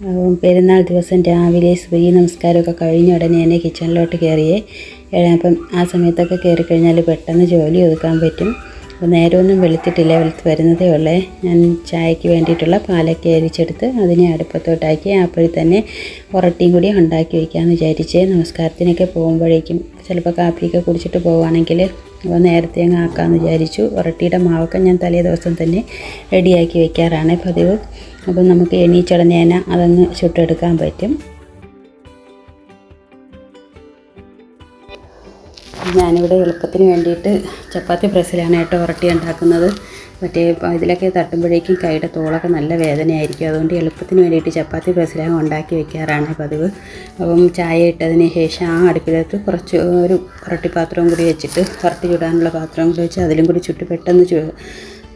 അപ്പം പെരുന്നാൾ ദിവസം രാവിലെ സ്ത്രീ നമസ്കാരമൊക്കെ കഴിഞ്ഞ ഉടനെ തന്നെ കിച്ചണിലോട്ട് കയറിയേ. അപ്പം ആ സമയത്തൊക്കെ കയറി കഴിഞ്ഞാൽ പെട്ടെന്ന് ജോലി ഒതുക്കാൻ പറ്റും. അപ്പോൾ നേരമൊന്നും വെളുത്തിട്ടില്ല വെളുത്ത് വരുന്നതേ ഉള്ളേ. ഞാൻ ചായക്ക് വേണ്ടിയിട്ടുള്ള പാലൊക്കെ അരിച്ചെടുത്ത് അതിനെ അടുപ്പത്തോട്ടാക്കി അപ്പോഴിൽ തന്നെ ഉറട്ടിയും കൂടി ഉണ്ടാക്കി വയ്ക്കാമെന്ന് വിചാരിച്ച്. നമസ്കാരത്തിനൊക്കെ പോകുമ്പോഴേക്കും ചിലപ്പോൾ കാപ്പിയൊക്കെ കുടിച്ചിട്ട് പോവുകയാണെങ്കിൽ അപ്പോൾ നേരത്തെ അങ്ങ് ആക്കാമെന്ന് വിചാരിച്ചു. ഉറട്ടിയുടെ മാവൊക്കെ ഞാൻ തലേ ദിവസം തന്നെ റെഡിയാക്കി വയ്ക്കാറാണ് പതിവ്. അപ്പം നമുക്ക് എണീച്ചടഞ്ഞേന അതങ്ങ് ചുട്ടെടുക്കാൻ പറ്റും. ഞാനിവിടെ എളുപ്പത്തിന് വേണ്ടിയിട്ട് ചപ്പാത്തി പ്രസ്സിലാണ് കേട്ടോ ഉരട്ടി ഉണ്ടാക്കുന്നത്. മറ്റേ ഇതിലൊക്കെ തട്ടുമ്പോഴേക്കും കൈയുടെ തോളൊക്കെ നല്ല വേദനയായിരിക്കും. അതുകൊണ്ട് എളുപ്പത്തിന് വേണ്ടിയിട്ട് ചപ്പാത്തി പ്രസ്സിലാണ് ഉണ്ടാക്കി വെക്കാറാണ് പതിവ്. അപ്പം ചായ ഇട്ടതിന് ശേഷം ആ അടുപ്പിലത്ത് കുറച്ച് ഒരു ഉരട്ടിപ്പാത്രവും കൂടി വെച്ചിട്ട് ഉരട്ടി ചുടാനുള്ള പാത്രവും കൂടി വെച്ച് അതിലും കൂടി ചുട്ട് പെട്ടെന്ന്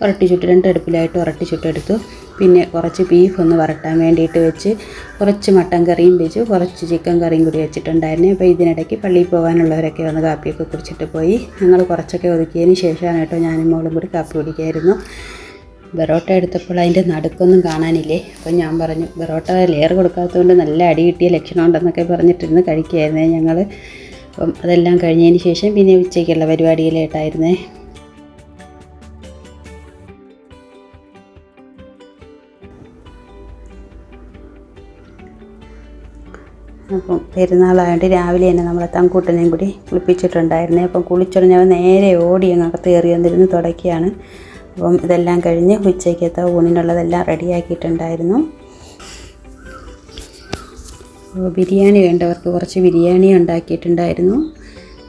ചു ഉരട്ടി ചുട്ട് രണ്ട് അടുപ്പിലായിട്ട് ഉരട്ടി ചുട്ടെടുത്തു പിന്നെ കുറച്ച് ബീഫ് ഒന്ന് വരട്ടാൻ വേണ്ടിയിട്ട് വെച്ച് കുറച്ച് മട്ടൻ കറിയും വെച്ച്. കുറച്ച് ചിക്കൻ കറിയും കൂടി വെച്ചിട്ടുണ്ടായിരുന്നു. അപ്പോൾ ഇതിനിടയ്ക്ക് പള്ളിയിൽ പോകാനുള്ളവരൊക്കെ വന്ന് കാപ്പിയൊക്കെ കുടിച്ചിട്ട് പോയി. ഞങ്ങൾ കുറച്ചൊക്കെ ഒതുക്കിയതിന് ശേഷമാണ് കേട്ടോ ഞാനും മോളും കൂടി കാപ്പി കുടിക്കായിരുന്നു. ബെറോട്ട എടുത്തപ്പോൾ അതിന്റെ നടുക്കൊന്നും കാണാനില്ലേ? അപ്പോൾ ഞാൻ പറഞ്ഞു ബെറോട്ട ലെയർ കൊടുക്കാത്തതുകൊണ്ട് നല്ല അടി കിട്ടിയ ലക്ഷണം ഉണ്ടെന്നൊക്കെ പറഞ്ഞിട്ടിരുന്ന് കഴിക്കുകയായിരുന്നേ ഞങ്ങൾ അപ്പം അതെല്ലാം കഴിഞ്ഞതിന് ശേഷം പിന്നെ ഉച്ചയ്ക്കുള്ള പരിപാടിയിലായിട്ടായിരുന്നേ അപ്പം പെരുന്നാളായതുകൊണ്ട് രാവിലെ തന്നെ നമ്മളെ തങ്കൂട്ടനെയും കൂടി കുളിപ്പിച്ചിട്ടുണ്ടായിരുന്നേ. അപ്പം കുളിച്ചുടഞ്ഞവൻ നേരെ ഓടി അങ്ങകത്ത് കയറി വന്നിരുന്ന് തുടക്കിയാണ് അപ്പം ഇതെല്ലാം കഴിഞ്ഞ് ഉച്ചയ്ക്കത്തെ ഊണിനുള്ളതെല്ലാം റെഡിയാക്കിയിട്ടുണ്ടായിരുന്നു. ബിരിയാണി വേണ്ടവർക്ക് കുറച്ച് ബിരിയാണി ഉണ്ടാക്കിയിട്ടുണ്ടായിരുന്നു.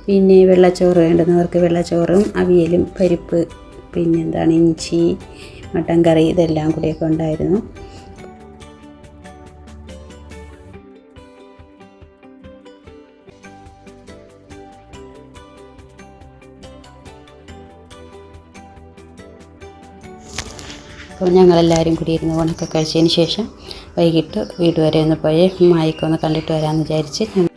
പിന്നെ വെള്ളച്ചോറ് വേണ്ടുന്നവർക്ക് വെള്ളച്ചോറും അവിയലും പരിപ്പ് പിന്നെന്താണ് ഇഞ്ചി മട്ടൻ കറി ഇതെല്ലാം കൂടിയൊക്കെ ഉണ്ടായിരുന്നു. അപ്പോൾ ഞങ്ങളെല്ലാവരും കൂടി ഇരുന്ന് ഊണൊക്കെ കഴിച്ചതിന് ശേഷം വൈകിട്ട് വീട് വരെ ഒന്ന് പോയി മായിക്കൊന്ന് കണ്ടിട്ട് വരാമെന്ന് വിചാരിച്ച്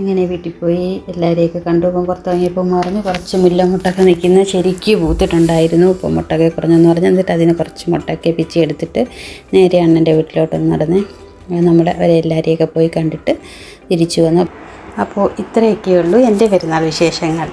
ഇങ്ങനെ വീട്ടിൽ പോയി എല്ലാവരെയൊക്കെ കണ്ടു ഇപ്പം പുറത്തിറങ്ങിയപ്പോൾ മറിഞ്ഞ് കുറച്ച് മുല്ലമുട്ടൊക്കെ നിൽക്കുന്ന ശരിക്ക് പൂത്തിട്ടുണ്ടായിരുന്നു. ഇപ്പം മുട്ടൊക്കെ കുറഞ്ഞെന്ന് പറഞ്ഞ്. എന്നിട്ട് അതിന് കുറച്ച് മുട്ടൊക്കെ പിച്ചി എടുത്തിട്ട് നേരെ അണ്ണന്റെ വീട്ടിലോട്ടൊന്ന് നടന്ന് നമ്മുടെ അവരെ എല്ലാവരെയൊക്കെ പോയി കണ്ടിട്ട് തിരിച്ചു വന്നു. അപ്പോൾ ഇത്രയൊക്കെയുള്ളൂ എന്റെ പെരുന്നാൾ വിശേഷങ്ങൾ.